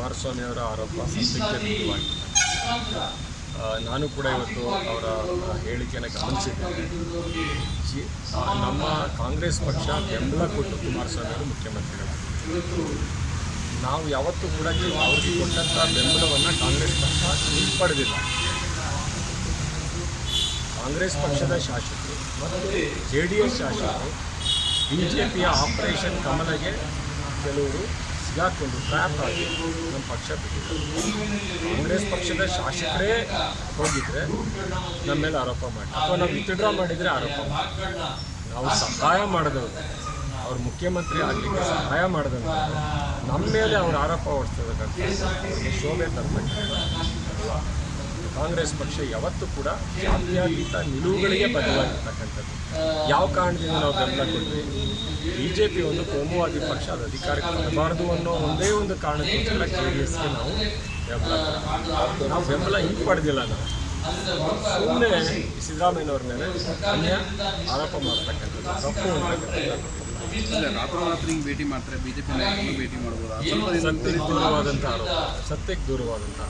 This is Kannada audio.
ಕುಮಾರಸ್ವಾಮಿ ಅವರ ಆರೋಪ ಸತ್ಯಕ್ಕೆ ನಾನು ಕೂಡ ಇವತ್ತು ಅವರ ಹೇಳಿಕೆಯನ್ನು ಗಮನಿಸಿದ್ದೇನೆ. ನಮ್ಮ ಕಾಂಗ್ರೆಸ್ ಪಕ್ಷ ಬೆಂಬಲ ಕೊಟ್ಟು ಕುಮಾರಸ್ವಾಮಿ ಅವರು ಮುಖ್ಯಮಂತ್ರಿಗಳಾಗಿದ್ದರು ನಾವು ಯಾವತ್ತೂ ಕೂಡ ಅವ್ರಿಗೆ ಕೊಟ್ಟಂಥ ಬೆಂಬಲವನ್ನು ಕಾಂಗ್ರೆಸ್ ಪಕ್ಷ ಹಿಂಪಡೆದಿಲ್ಲ ಕಾಂಗ್ರೆಸ್ ಪಕ್ಷದ ಶಾಸಕರು ಮತ್ತು ಜೆ ಡಿ ಎಸ್ ಶಾಸಕರು, ಬಿ ಜೆ ಪಿಯ ಆಪರೇಷನ್ ಕಮಲಗೆ ಕೆಲವರು ಸಿಗಾಕೊಂಡು ಟ್ರ್ಯಾಪ್ ಆಗಿ ನಮ್ಮ ಪಕ್ಷ ಬಿಟ್ಟಿದ್ದಾರೆ ಕಾಂಗ್ರೆಸ್ ಪಕ್ಷದ ಶಾಸಕರೇ ಹೋಗಿದ್ರೆ ನಮ್ಮ ಮೇಲೆ ಆರೋಪ ಮಾಡಿ ಅಥವಾ ನಾವು ವಿತ್ಡ್ರಾ ಮಾಡಿದರೆ ಆರೋಪ ಮಾಡಿ ನಾವು ಸಹಾಯ ಮಾಡಿದವರು ಅವ್ರು ಮುಖ್ಯಮಂತ್ರಿ ಆಗಲಿಕ್ಕೆ ಸಹಾಯ ಮಾಡಿದಂಥ ನಮ್ಮ ಮೇಲೆ ಅವ್ರು ಆರೋಪ ಅವ್ರಿಗೆ ಶೋಭೆ ತರಬೇಕು ಕಾಂಗ್ರೆಸ್ ಪಕ್ಷ ಯಾವತ್ತೂ ಕೂಡ ಜಾತ್ಯಾತೀತ ನಿಲುವುಗಳಿಗೆ ಬದ್ಧವಾಗಿರ್ತಕ್ಕಂಥದ್ದು ಯಾವ ಕಾರಣದಿಂದ ನಾವು ಬೆಂಬಲ ಕೊಡ್ತೀವಿ? ಬಿ ಜೆ ಪಿ ಒಂದು ಕೋಮುವಾದಿ ಪಕ್ಷ ಅದು ಅಧಿಕಾರಕ್ಕೆ ಬರಬಾರ್ದು ಅನ್ನೋ ಒಂದೇ ಒಂದು ಕಾರಣಕ್ಕೋಸ್ಕರ ಜೆ ಡಿ ಎಸ್ಗೆ ನಾವು ಬೆಂಬಲ. ನಾವು ಬೆಂಬಲ ಹಿಂಗೆ ಪಡೆದಿಲ್ಲ ನಾವು. ಸುಮ್ಮನೆ ಸಿದ್ದರಾಮಯ್ಯನವ್ರ ಮೇಲೆ ಅನ್ಯ ಆರೋಪ ಮಾಡ್ತಕ್ಕಂಥದ್ದು ತಪ್ಪು ಅಂತಕ್ಕಂಥದ್ದು. ರಾತ್ರೋರಾತ್ರಿ ಭೇಟಿ ಮಾಡ್ತಾರೆ ಬಿಜೆಪಿ ಭೇಟಿ ಮಾಡ್ಬೋದು? ಸತ್ಯಕ್ಕೆ ದೂರವಾದಂಥ ಆರೋಪ ಸತ್ಯಕ್ಕೆ ದೂರವಾದಂಥ ಆರೋಪ.